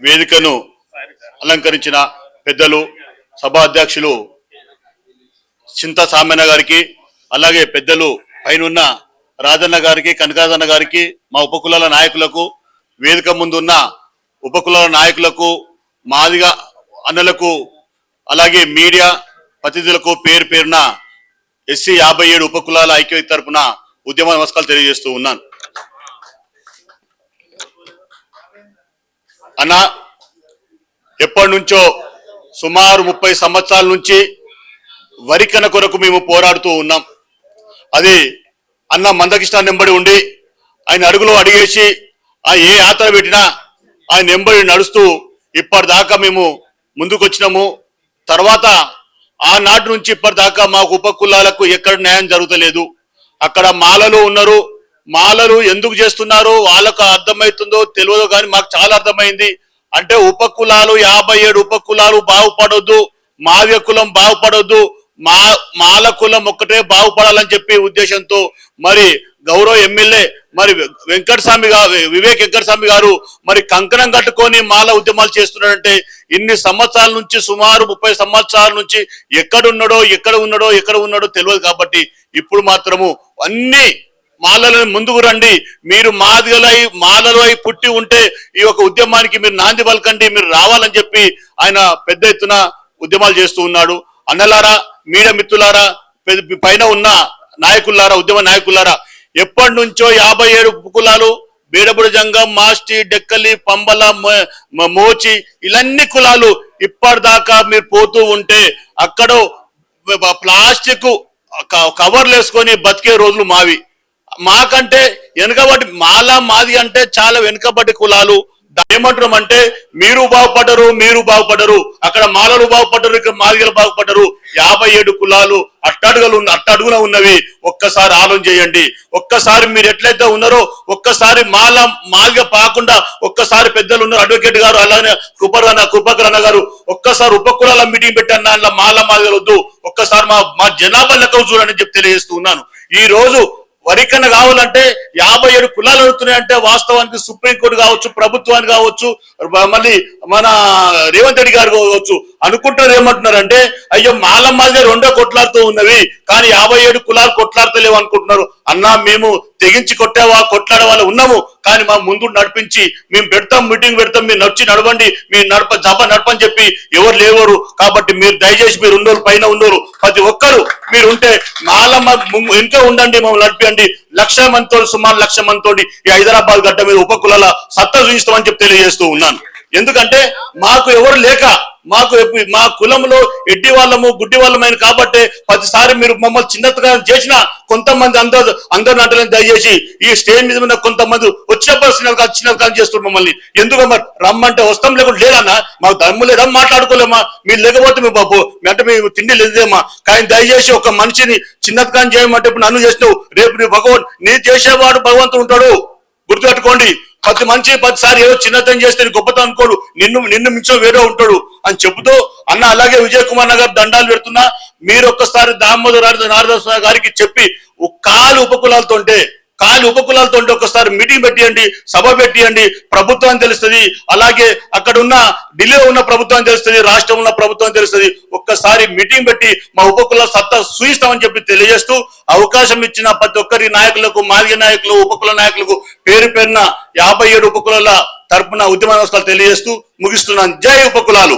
వేదికను అలంకరించిన పెద్దలు సభా అధ్యక్షులు చింత సామెన్న గారికి అలాగే పెద్దలు పైనున్న రాజన్న గారికి కనకాజన్న గారికి మా ఉపకులాల నాయకులకు వేదిక ముందున్న ఉపకులాల నాయకులకు మాదిగా అన్నలకు అలాగే మీడియా ప్రతినిధులకు పేరు పేరున ఎస్సీ యాభై ఏడు ఉపకులాల ఐక్యత తరపున ఉద్యమ నమస్కారాలు తెలియజేస్తూ ఉన్నాను. అన్న ఎప్పటి నుంచో సుమారు ముప్పై సంవత్సరాల నుంచి వరికన కొరకు మేము పోరాడుతూ ఉన్నాం. అది అన్న మందకృష్ణ నెంబడి ఉండి ఆయన అడుగులో అడిగేసి ఆ ఏ యాత్ర పెట్టినా ఆయన నెంబడి నడుస్తూ ఇప్పటిదాకా మేము ముందుకొచ్చినాము. తర్వాత ఆనాటి నుంచి ఇప్పటిదాకా మాకు ఉపకులాలకు ఎక్కడ న్యాయం జరుగుతలేదు. అక్కడ మాలలు ఉన్నారు మాలలు ఎందుకు చేస్తున్నారు వాళ్ళకు అర్థమవుతుందో తెలియదు కానీ మాకు చాలా అర్థమైంది. అంటే ఉపకులాలు యాభై ఏడు ఉపకులాలు బాగుపడొద్దు. మావ్య కులం బాగుపడొద్దు. మా మాల కులం ఒక్కటే బాగుపడాలని చెప్పి ఉద్దేశంతో మరి గౌరవ ఎమ్మెల్యే మరి వెంకటస్వామి గారు వివేక్ వెంకటస్వామి గారు మరి కంకణం కట్టుకొని మాల ఉద్యమాలు చేస్తున్నాడంటే ఇన్ని సంవత్సరాల నుంచి సుమారు ముప్పై సంవత్సరాల నుంచి ఎక్కడున్నాడో ఎక్కడ ఉన్నాడో ఎక్కడ ఉన్నాడో తెలియదు కాబట్టి ఇప్పుడు మాత్రము అన్ని మాలలో ముందుకు రండి. మీరు మాదిగలై మాలలో అయి పుట్టి ఉంటే ఈ యొక్క ఉద్యమానికి మీరు నాంది పలకండి మీరు రావాలని చెప్పి ఆయన పెద్ద ఎత్తున ఉద్యమాలు చేస్తూ ఉన్నాడు. అన్నలారా మీడియా మిత్రులారా పెద్ద- పైన ఉన్న నాయకులారా ఉద్యమ నాయకులారా ఎప్పటి నుంచో యాభై ఏడు కులాలు బీడబుడి జంగం మాస్టి డెక్కలి పంబల మోచి ఇలన్ని కులాలు ఇప్పటిదాకా మీరు పోతూ ఉంటే అక్కడ ప్లాస్టిక్ కవర్లు వేసుకొని బతికే రోజులు మావి. మాకంటే వెనుకబడి మాలా మాది అంటే చాలా వెనుకబడి కులాలు. ఏమంటున్నాం అంటే మీరు బాగుపడ్డరు మీరు బాగుపడరు అక్కడ మాలలు బాగుపడ్డరు ఇక్కడ మాదిగలు బాగుపడ్డరు. యాభై ఏడు కులాలు అట్టడుగులు ఉన్న అట్టడుగున ఉన్నవి. ఒక్కసారి ఆలోచన చేయండి. ఒక్కసారి మీరు ఎట్లయితే ఉన్నారో ఒక్కసారి మాల మాదిగ పాకుండా ఒక్కసారి పెద్దలు ఉన్నారు. అడ్వకేట్ గారు అలానే కృపరన్న కృపకరన్న గారు ఒక్కసారి ఉపకులాల మీటింగ్ పెట్టాను అందులో మాల మాదిగలు వద్దు. ఒక్కసారి మా మా జనాభా లెక్క చూడండి చెప్పి తెలియజేస్తూ ఉన్నాను. ఈ రోజు వరికన్న కావాలంటే యాభై ఏడు కులాలు అడుగుతున్నాయంటే వాస్తవానికి సుప్రీంకోర్టు కావచ్చు ప్రభుత్వాన్ని కావచ్చు మళ్ళీ మన రేవంత్ రెడ్డి గారు కావచ్చు అనుకుంటారు ఏమంటున్నారంటే అయ్యో మాలమ్మల్ని రెండో కొట్లాడుతూ ఉన్నవి కానీ యాభై ఏడు కులాలు కొట్లాడతలేవు అనుకుంటున్నారు. అన్నా మేము తెగించి కొట్టేవా కొట్లాడే వాళ్ళు ఉన్నాము. దాన్ని మా ముందు నడిపించి మేము పెడతాం మీటింగ్ పెడతాం మీరు నడిచి నడవండి మీరు నడప జప నడపని చెప్పి ఎవరు లేవరు. కాబట్టి మీరు దయచేసి మీరు ఉన్నోరు పైన ఉన్నోరు ప్రతి ఒక్కరు మీరు ఉంటే మాలమ్మ ఇంట్లో ఉండండి మమ్మల్ని నడిపియండి. లక్ష మందితో సుమారు లక్ష మందితో ఈ హైదరాబాద్ గడ్డ మీద ఉపకులాల సత్తా చూపిస్తామని చెప్పి తెలియజేస్తూ ఉన్నాను. ఎందుకంటే మాకు ఎవరు లేక మాకు మా కులంలో ఎడ్డి వాళ్ళము గుడ్డి వాళ్ళమైన కాబట్టి ప్రతిసారి మీరు మమ్మల్ని చిన్నతగా చేసిన కొంతమంది అందరు అందరు అంటలేని దయచేసి ఈ స్టేజ్ మీద ఉన్న కొంతమంది వచ్చినప్పుడు వచ్చిన వచ్చిన కానీ చేస్తున్నారు మమ్మల్ని. ఎందుకు మరి రమ్మంటే వస్తాం లేకుండా లేదన్నా మాకు దమ్ము లేదా మాట్లాడుకోలేమా? మీరు లేకపోతే మీ బాబు అంటే మీ తిండి లేదేమా? కానీ దయచేసి ఒక మనిషిని చిన్నతగా చేయమంటే ఇప్పుడు నన్ను చేసినావు. రేపు నీ భగవాన్ నీ చేసేవాడు భగవంతుడు ఉంటాడు. గుర్తుపెట్టుకోండి. ప్రతి మంచి పదిసారి ఏదో చిన్నతనం చేస్తే గొప్పతనం అనుకోడు. నిన్ను నిన్ను మించో వేరే ఉంటాడు. అని చెబుతూ అన్న అలాగే విజయ్ కుమార్ నగర్ దండాలు పెడుతున్నా. మీరు ఒక్కసారి దామోదర్ నారదాస్ గారికి చెప్పి కాలు ఉపకులాలతో ఉంటే కాలు ఉపకులాలతో ఉంటే ఒకసారి మీటింగ్ పెట్టియండి సభ పెట్టియండి. ప్రభుత్వం తెలుస్తుంది. అలాగే అక్కడ ఉన్న ఢిల్లీలో ఉన్న ప్రభుత్వం తెలుస్తుంది రాష్ట్రంలో ఉన్న ప్రభుత్వం తెలుస్తుంది. ఒక్కసారి మీటింగ్ పెట్టి మా ఉపకుల సత్తా సూచిస్తామని చెప్పి తెలియజేస్తూ అవకాశం ఇచ్చిన ప్రతి ఒక్కరి నాయకులకు మాదిగ నాయకులు ఉపకుల నాయకులకు పేరు పేరున యాభై ఏడు ఉపకుల తరపున ఉద్యమ నమస్కారాలు తెలియజేస్తూ ముగిస్తున్నాను. జై ఉపకులాలు!